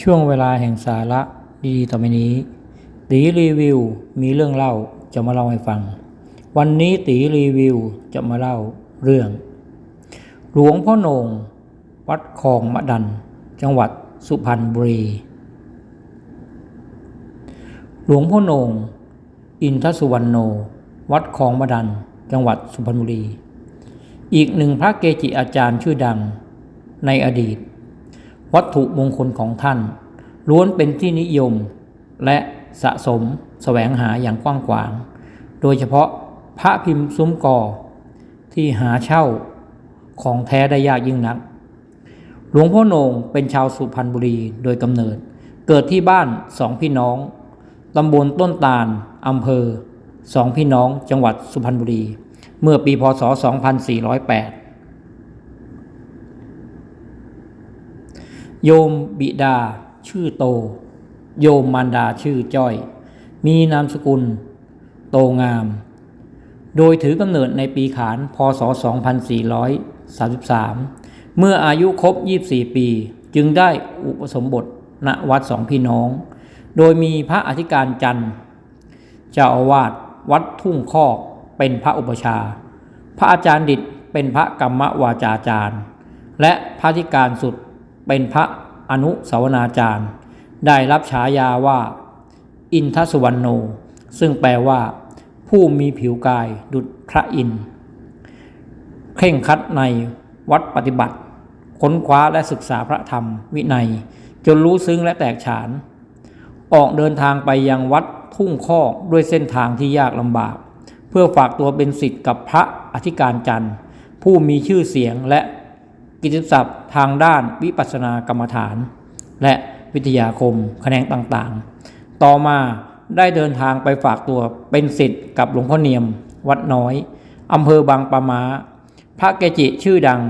ช่วงเวลาแห่งสาระดีๆต่อไปนี้ ตีรีวิวมีเรื่องเล่าจะมาเล่าให้ฟัง วันนี้ตีรีวิวจะมาเล่าเรื่อง หลวงพ่อโหนงวัดคลองมะดัน จังหวัดสุพรรณบุรี หลวงพ่อโหนงอินทสุวรรณโน วัดคลองมะดัน จังหวัดสุพรรณบุรี อีกหนึ่งพระเกจิอาจารย์ชื่อดังในอดีต วัตถุมงคลของท่าน ล้วนเป็นที่นิยมและสะสมแสวงหาอย่างกว้างขวาง โดยเฉพาะพระพิมพ์ซุ้มกอ ที่หาเช่าของแท้ได้ยากยิ่งนัก หลวงพ่อโหนงเป็นชาวสุพรรณบุรีโดยกำเนิด เกิดที่บ้านสองพี่น้องตำบลต้นตาลอำเภอ สองพี่น้องจังหวัดสุพรรณบุรี เมื่อปีพศ 2408 โยมบิดาชื่อโต โยมมารดาชื่อจ้อย มีนามสกุล โตงาม โดยถือกำเนิดในปีขาน พศ 2433 เมื่ออายุครบ 24 ปีจึงได้อุปสมบทณวัดสองพี่น้อง โดยมีพระอธิการจันทร์เจ้าอาวาส วัดทุ่งคอกเป็นพระอุปชา พระอาจารย์ดิษฐ์เป็นพระกรรมวาจาจารย์ และพระธิการสุดเป็นพระอนุสาวนาจารย์ ได้รับฉายาว่า อินทสุวรรณโน ซึ่งแปลว่า ผู้มีผิวกายดุจพระอินทร์เคร่งคัดในวัดปฏิบัติ ค้นคว้าและศึกษาพระธรรมวินัย จนรู้ซึ้งและแตกฉาน ออกเดินทางไปยังวัด ทุ่งคอกด้วยเส้นทางที่ยากลำบาก เพื่อฝากตัวเป็นศิษย์กับพระอธิการจันทร์ ผู้มีชื่อเสียงและกิตติศัพท์ทางด้านวิปัสสนากรรมฐาน และวิทยาคมแขนงต่างๆ ต่อมาได้เดินทางไปฝากตัวเป็นศิษย์กับหลวงพ่อเนียม วัดน้อยอำเภอบางปะมา พระเกจิชื่อดัง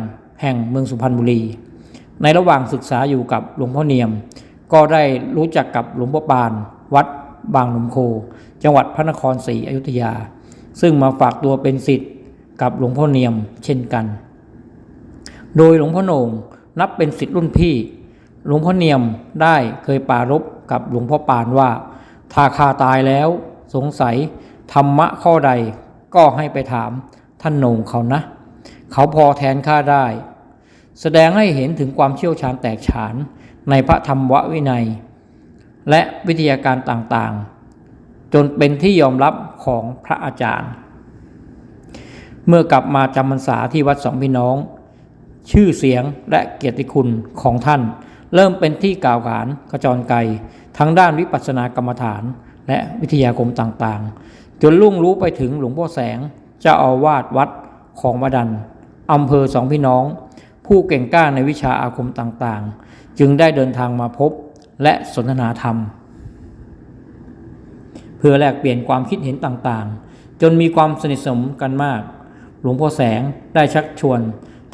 แห่งเมืองสุพรรณบุรี ในระหว่างศึกษาอยู่กับหลวงพ่อเนียม ก็ได้รู้จักกับหลวงพ่อปาน วัด บางหนมโค จังหวัดพระนครศรีอยุธยา ซึ่งมาฝากตัวเป็นศิษย์กับหลวงพ่อเนียมเช่นกัน โดยหลวงพ่อโหนงนับเป็นศิษย์รุ่นพี่ หลวงพ่อเนียมได้เคยปรารบกับหลวงพ่อปานว่าถ้าข้าตายแล้วสงสัยธรรมะข้อใดก็ให้ไปถามท่านโหนงเขานะ เขาพอแทนข้าได้ แสดงให้เห็นถึงความเชี่ยวชาญแตกฉานในพระธรรมววินัย และวิทยาการต่างๆ จนเป็นที่ยอมรับของพระอาจารย์ เมื่อกลับมาจำพรรษาที่วัดสองพี่น้อง ชื่อเสียงและเกียรติคุณของท่าน เริ่มเป็นที่กล่าวขานกระจรไกลทั้งด้านวิปัสสนากรรมฐาน และวิทยาคมต่างๆ จนลุ่งรู้ไปถึงหลวงพ่อแสงเจ้าอาวาสวัดของมดันอำเภอสองพี่น้อง ผู้เก่งกล้าในวิชาอาคมต่างๆ จึงได้เดินทางมาพบ และสนทนาธรรม เพื่อแลกเปลี่ยนความคิดเห็นต่างๆ จนมีความสนิทสนมกันมาก หลวงพ่อแสงได้ชักชวน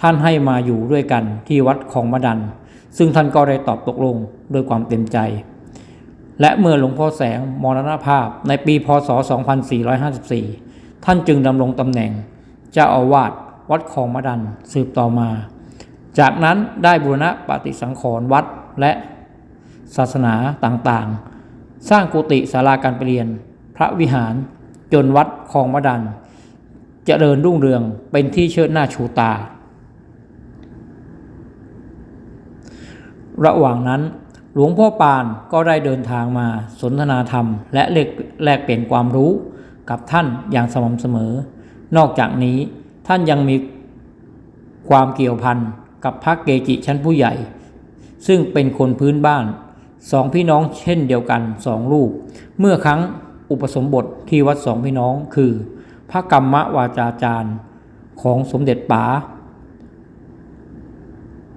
ท่านให้มาอยู่ด้วยกันที่วัดของมะดัน ซึ่งท่านก็ได้ตอบตกลงด้วยความเต็มใจ และเมื่อหลวงพ่อแสงมรณภาพในปีพศ 2454 ท่านจึงดำรงตำแหน่งเจ้าอาวาสวัดคลองมะดันสืบต่อมา จากนั้นได้บูรณะปฏิสังขรณ์วัดและ ศาสนาต่างๆ สร้างกุฏิศาลาการประเรียน พระวิหาร จนวัดคลองมะดันจเจริญรุ่งเรืองเป็นที่เชิดหน้าชูตา ระหว่างนั้นหลวงพ่อปานก็ได้เดินทางมาสนทนาธรรม และแลกแลกเปลี่ยนความรู้กับท่านอย่างสม่ำเสมอ นอกจากนี้ท่านยังมีความเกี่ยวพันกับพระเกจิชั้นผู้ใหญ่ ซึ่งเป็นคนพื้นบ้าน สองพี่น้องเช่นเดียวกันสองลูกเมื่อครั้งอุปสมบทที่วัดสองพี่น้องคือ พระกรรมวาจาจารย์ของสมเด็จป๋า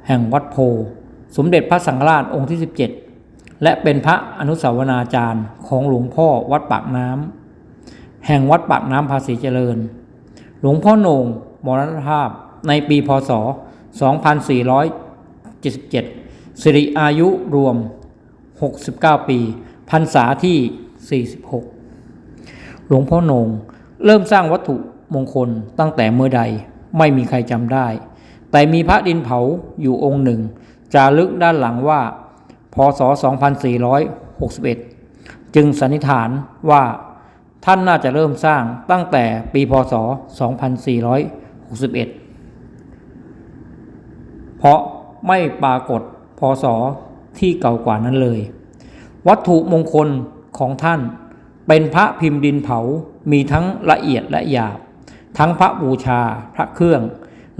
แห่งวัดโพ สมเด็จพระสังฆราชองค์ที่ 17 และเป็นพระอนุสาวนาจารย์ของหลวงพ่อวัดปากน้ำแห่งวัดปากน้ำภาษีเจริญ หลวงพ่อโหนงมรณภาพในปีพศ 2477 สิริอายุรวม 69 ปีพรรษาที่ 46 หลวงพ่อโหนงเริ่มสร้างวัตถุมงคลตั้งแต่เมื่อใดไม่มีใครจำได้ แต่มีพระดินเผาอยู่องค์หนึ่ง จารึกด้านหลังว่า พศ 2461 จึงสันนิษฐานว่าท่านน่าจะเริ่มสร้างตั้งแต่ปีพศ 2461 เพราะไม่ปรากฏพศ ที่เก่ากว่านั้นเลย วัตถุมงคลของท่านเป็นพระพิมพ์ดินเผา มีทั้งละเอียดและหยาบ ทั้งพระบูชา พระเครื่อง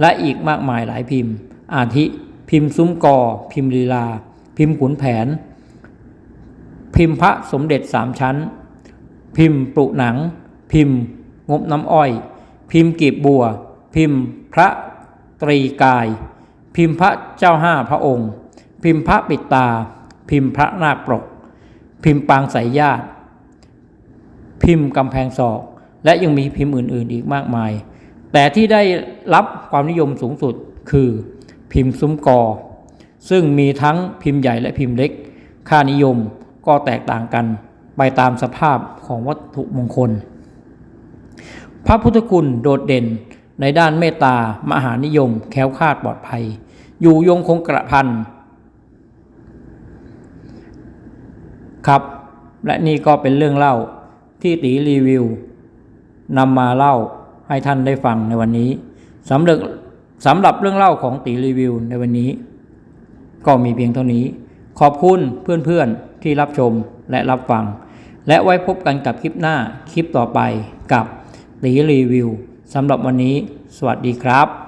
และอีกมากมายหลายพิมพ์ อาทิ พิมพ์ซุ้มกอ พิมพ์ลีลา พิมพ์ขุนแผน พิมพ์พระสมเด็จสามชั้น พิมพ์ปลุหนัง พิมพ์ งบน้ำอ้อย พิมพ์กีบบัว พิมพ์พระตรีกาย พิมพ์พระเจ้าห้าพระองค์ พิมพ์พระปิดตา พิมพ์พระนาคปรก พิมพ์ปางสายญาติ พิมพ์กำแพงศอก และยังมีพิมพ์อื่น ๆ อีกมากมาย แต่ที่ได้รับความนิยมสูงสุดคือพิมพ์ซุ้มกอ ซึ่งมีทั้งพิมพ์ใหญ่และพิมพ์เล็ก ค่านิยมก็แตกต่างกันไปตามสภาพของวัตถุมงคล พระพุทธคุณโดดเด่นในด้านเมตตามหานิยม แค้วคาดปลอดภัย อยู่ยงคงกระพัน ครับ และนี่ก็เป็นเรื่องเล่าที่ตีรีวิวนำมาเล่าให้ท่านได้ฟังในวันนี้สำหรับสำหรับเรื่องเล่าของตีรีวิวในวันนี้ ก็มีเพียงเท่านี้ ขอบคุณเพื่อนๆที่รับชมและรับฟัง และไว้พบกันกับคลิปหน้าคลิปต่อไปกับตีรีวิวสำหรับวันนี้ สวัสดีครับ